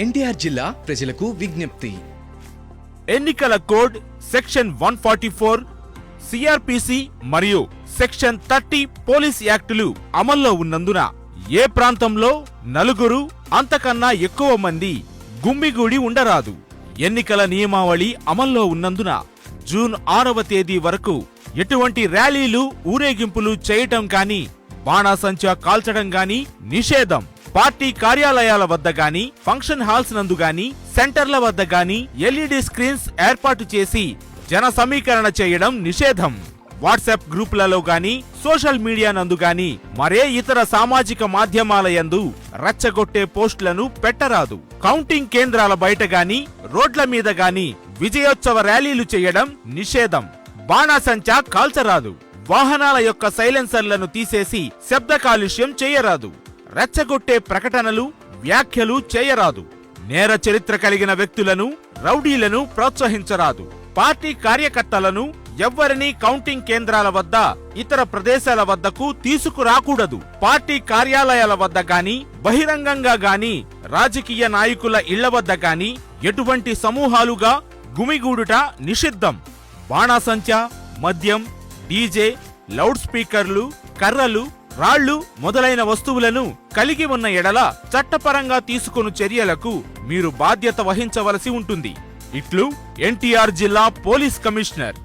ఎన్టీఆర్ జిల్లా ప్రజలకు విజ్ఞప్తి. ఎన్నికల code section one forty four CrPC మరియు సెక్షన్ థర్టీ పోలీస్ యాక్టులు అమల్లో ఉన్నందున ఏ ప్రాంతంలో నలుగురు అంతకన్నా ఎక్కువ మంది గుమ్మిగూడి ఉండరాదు. ఎన్నికల నియమావళి అమల్లో ఉన్నందున జూన్ ఆరవ తేదీ వరకు ఎటువంటి ర్యాలీలు ఊరేగింపులు చేయటం గాని బాణాసంచా కాల్చడం గాని నిషేధం. పార్టీ కార్యాలయాల వద్ద గాని ఫంక్షన్ హాల్స్ నందు గాని సెంటర్ల వద్ద గాని ఎల్ఈడి స్క్రీన్స్ ఏర్పాటు చేసి జన సమీకరణ చేయడం నిషేధం. వాట్సాప్ గ్రూపులలో గాని సోషల్ మీడియా నందు గాని మరే ఇతర సామాజిక మాధ్యమాల యందు రచ్చగొట్టే పోస్టులను పెట్టరాదు. కౌంటింగ్ కేంద్రాల బయట గాని రోడ్ల మీద గాని విజయోత్సవ ర్యాలీలు చేయడం నిషేధం. బాణాసంచా కాల్చరాదు. వాహనాల యొక్క సైలెన్సర్లను తీసేసి శబ్ద కాలుష్యం చేయరాదు. రెచ్చగొట్టే ప్రకటనలు వ్యాఖ్యలు చేయరాదు. నేర చరిత్ర కలిగిన వ్యక్తులను రౌడీలను ప్రోత్సహించరాదు. పార్టీ కార్యకర్తలను ఎవ్వరినీ కౌంటింగ్ కేంద్రాల వద్ద ఇతర ప్రదేశాల వద్దకు తీసుకురాకూడదు. పార్టీ కార్యాలయాల వద్ద గాని బహిరంగంగా గాని రాజకీయ నాయకుల ఇళ్ళ వద్ద గాని ఎటువంటి సమూహాలుగా గుమిగూడుట నిషిద్ధం. బాణాసంచ మద్యం డీజే లౌడ్ స్పీకర్లు కర్రలు రాళ్ళు మొదలైన వస్తువులను కలిగి ఉన్న ఎడల చట్టపరంగా తీసుకొను చర్యలకు మీరు బాధ్యత వహించవలసి ఉంటుంది. ఇట్లు ఎన్టీఆర్ జిల్లా పోలీస్ కమిషనర్.